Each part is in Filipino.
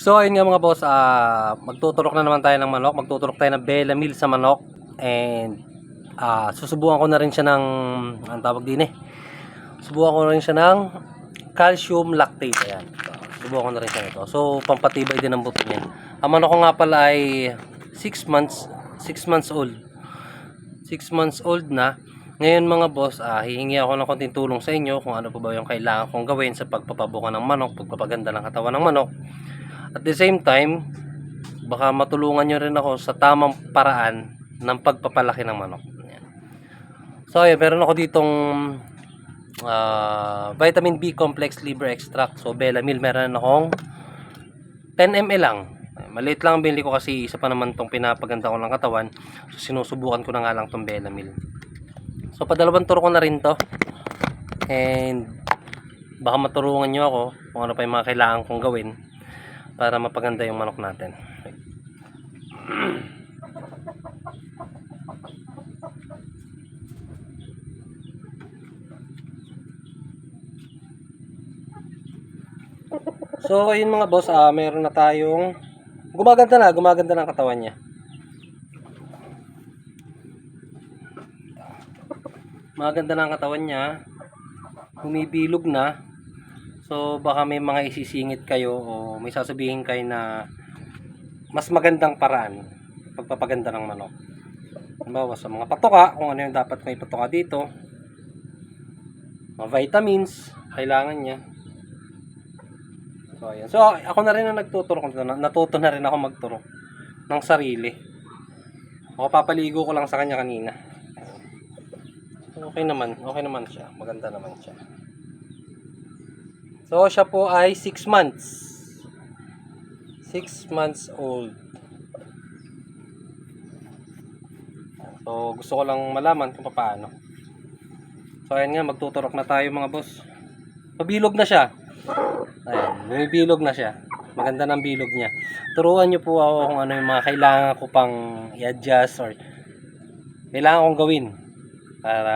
So ayun nga mga boss, ah magtuturok na naman tayo ng manok, magtuturok tayo ng Bella Meal sa manok and ah susubukan ko na rin siya ng ang tawag din eh. Subukan ko na rin siya ng calcium lactate ayan. So, subukan ko na rin siya nito. So pampatibay din ang buto niyan. Ang manok ko nga pala ay 6 months 6 months old. 6 months old na. Ngayon mga boss, ah, hihingi ako ng konting tulong sa inyo kung ano pa ba yung kailangan kong gawin sa pagpapabuka ng manok, pagpapaganda ng katawan ng manok. At the same time, baka matulungan nyo rin ako sa tamang paraan ng pagpapalaki ng manok. Ayan. So, ayun, meron ako ditong ah, vitamin B complex liver extract. So, Belamil, meron akong 10 ml lang. Maliit lang ang binili ko kasi isa pa naman tong pinapaganda ko ng katawan. So, sinusubukan ko na nga lang tong Belamil. So, padalawang turo ko na rin to. And, baka matulungan nyo ako kung ano pa yung mga kailangan kong gawin para mapaganda yung manok natin. So, ayun mga boss, ah, meron na tayong gumaganda na, gumaganda na ang katawan niya. Maganda na ang katawan niya. Humibilog na. So baka may mga isisingit kayo o may sasabihin kayo na mas magandang paraan pagpapaganda ng manok. Halimbawa sa mga patoka, kung ano yung dapat may patoka dito. Mga vitamins, kailangan niya. So, ayan. So, ako na rin ang nagtuturo. Natuto na rin ako magturo ng sarili. Ako papaligo ko lang sa kanya kanina. Okay naman, okay naman siya. Maganda naman siya. So, siya po ay 6 months. 6 months old. So, gusto ko lang malaman kung paano. So, ayan nga, magtuturok na tayo mga boss. Pabilog na siya. Ayan, may bilog na siya. Maganda ng bilog niya. Turuan niyo po ako kung ano yung mga kailangan ko pang i-adjust or kailangan kong gawin para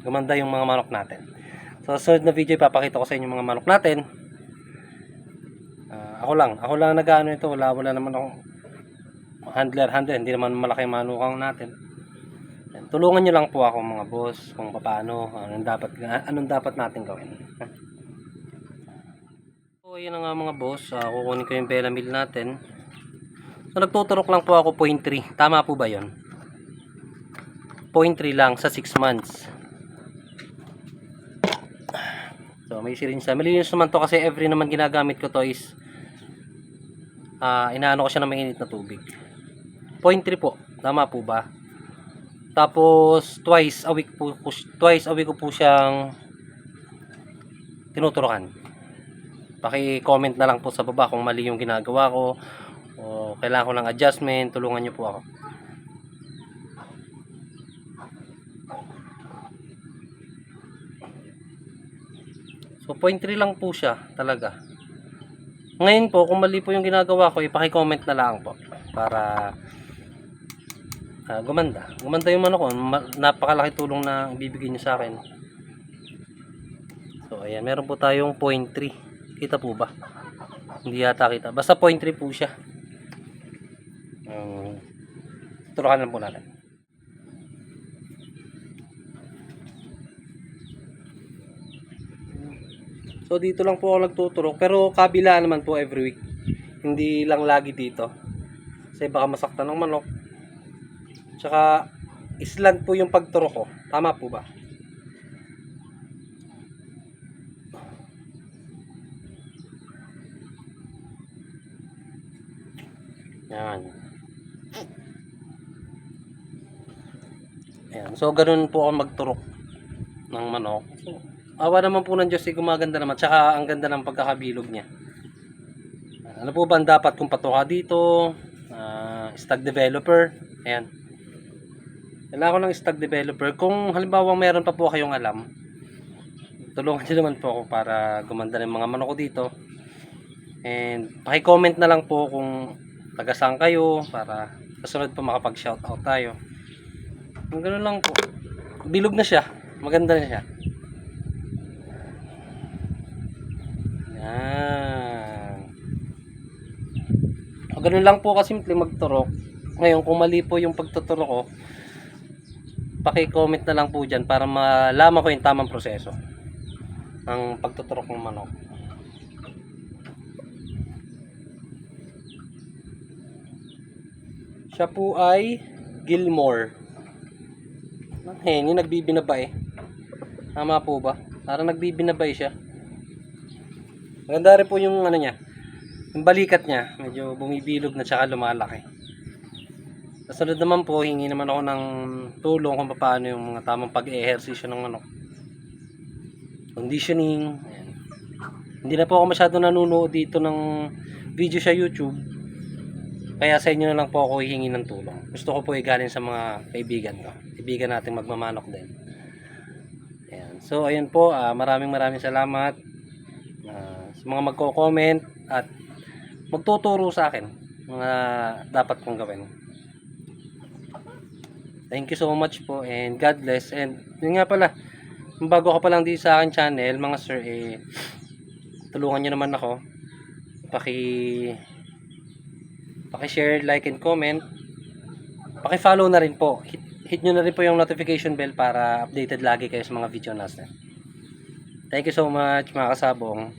gumanda yung mga manok natin. So, sa sunod na video, ipapakita ko sa inyo mga manok natin. Ah, ako lang. Ako lang nag-ano ito. Wala, wala naman akong handler, handler. Hindi naman malaki manukang natin. Yan. Tulungan nyo lang po ako mga boss kung paano, anong dapat, anong dapat natin gawin. So, yun na nga mga boss. Ah, kukunin ko yung Bella Meal natin. So, nagtuturok lang po ako 0.3. Tama po ba yon 0.3 lang sa 6 months. So, may syringe siya. Malinis naman to kasi every naman ginagamit ko to is ah inaano ko siya ng mainit na tubig. 0.3 po. Tama po ba? Tapos, twice a week po, po twice a week ko po siyang tinuturukan. Paki-comment na lang po sa baba kung mali yung ginagawa ko o kailangan ko ng adjustment, tulungan niyo po ako. So, 0.3 lang po siya talaga. Ngayon po, kung mali po yung ginagawa ko, ipaki-comment na lang po para ah, gumanda. Gumanda yung manok ko. Napakalaki tulong na ibibigay niyo sa akin. So, ayan. Meron po tayong 0.3. Kita po ba? Hindi yata kita. Basta 0.3 po siya. Um, turukan lang po natin. So dito lang po ako nagtuturok pero kabila naman po every week. Hindi lang lagi dito. Kasi baka masaktan ng manok. Tsaka island po yung pagturok ko. Tama po ba? Yan. Ayan. So ganun po ako magturok ng manok. Awa naman po ng Diyos, eh, gumaganda naman. Tsaka ang ganda ng pagkakabilog niya. Ano po ba ang dapat kung patuka dito? Ah, stag developer. Ayan. Kailangan ko ng stag developer. Kung halimbawa meron pa po kayong alam, tulungan niyo naman po ako para gumanda ng mga manok ko dito. And paki-comment na lang po kung taga saan kayo para kasunod pa makapag-shoutout tayo. Ang ganun lang po. Bilog na siya. Maganda na siya. Yan. Ganun lang po kasimple magturok. Ngayon, kung mali po yung pagtuturok ko, paki-comment na lang po dyan para malaman ko yung tamang proseso ng pagtuturok ng manok. Siya po ay Gilmore. Ang henyo, nagbibinabay. Tama po ba? Parang nagbibinabay siya. Maganda rin po yung ano niya. Yung balikat niya, medyo bumibilog na tsaka lumalaki. Kasunod naman po, hingi naman ako ng tulong kung paano yung mga tamang pag-ehersisyo ng manok. Conditioning. Ayan. Hindi na po ako masyado nanonood dito ng video sa YouTube. Kaya sa inyo na lang po ako hihingi ng tulong. Gusto ko po igaling sa mga kaibigan ko. Kaibigan natin magmamanok din. Ayan. So, ayun po. ah, maraming maraming salamat ah, sa mga magko-comment at magtuturo sa akin mga dapat kong gawin. Thank you so much po and God bless. And yun nga pala, bago ka pa lang dito sa akin channel, mga sir, eh, tulungan nyo naman ako. Paki paki-share, like, and comment. Paki-follow na rin po. Hit, hit nyo na rin po yung notification bell para updated lagi kayo sa mga video natin. Thank you so much mga kasabong.